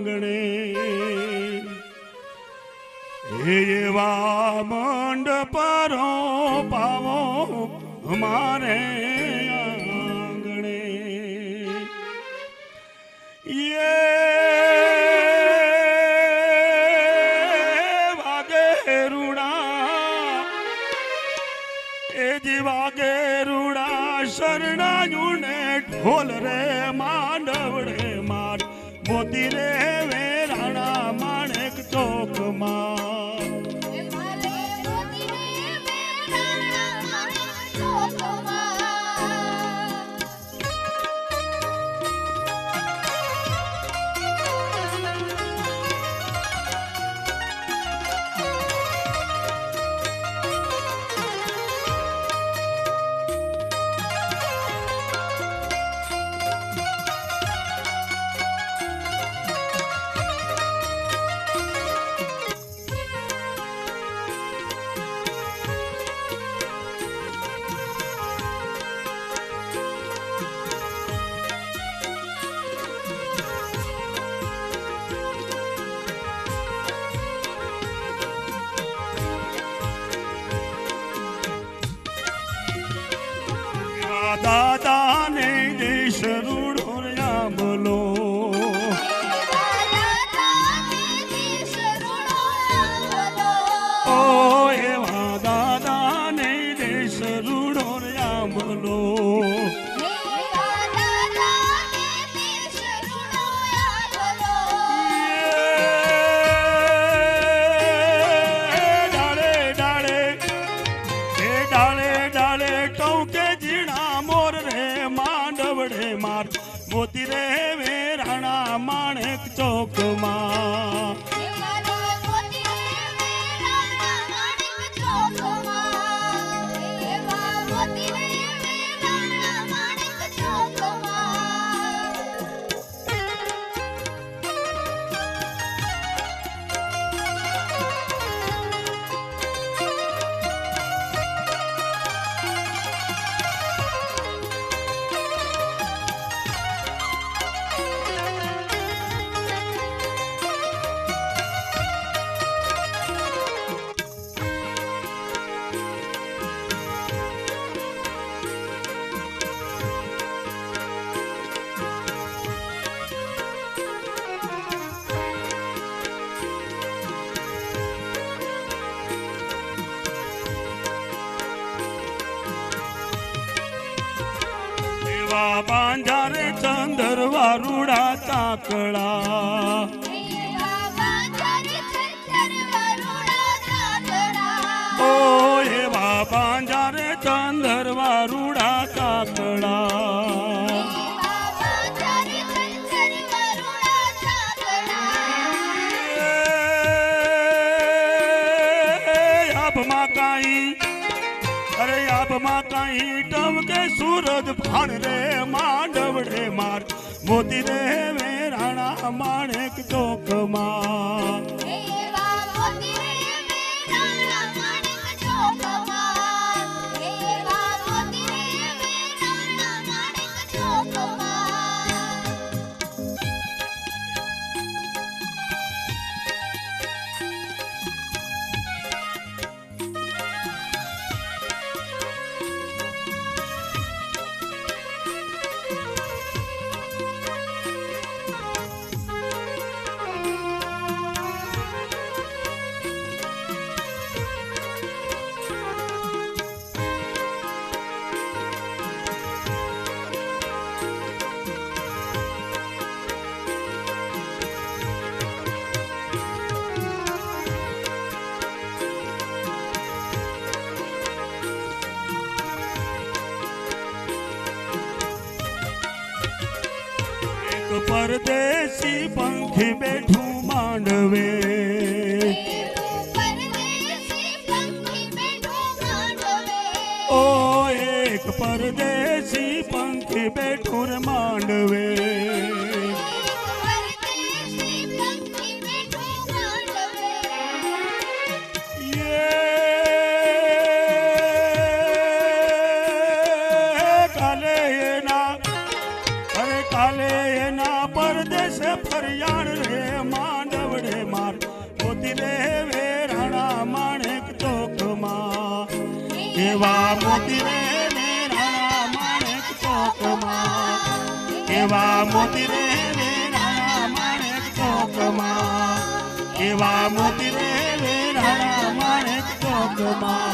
આંગણે એવા મંડ પરો પાવો મારે આંગણે. એ વાગે રૂડા શરણાયુને ઢોલ રે માંડવડે માર. મોતી રે મોતી રે વેરાણા માણેક ચોકમાં. એવા બાંજારે ચંદરવા રૂડા ચાકડા ઓ એવા બાંજારે ચંદરવા રૂડા ચાકડા આભમાં કાઈ અરે આભમાં કઈ ટમકે સુરત ભાણ રે માંડવડે માર. મોતી રે વેરાણા માણેક ચોકમાં. પરદેશી પંખી બેઠું માંડવે. ઓ એક પરદેશી પંખી બેઠું માંડવે. કાલે ખરિયાણ રે માંડવડે માર. પોતી રે વેરાણા માણેક ચોકમાં. એવા મોતી રે વેરાણા માણેક ચોકમાં. એવા મોતી રે વેરાણા માણેક ચોકમાં. એવા મોતી રે વેરાણા માણેક ચોકમાં.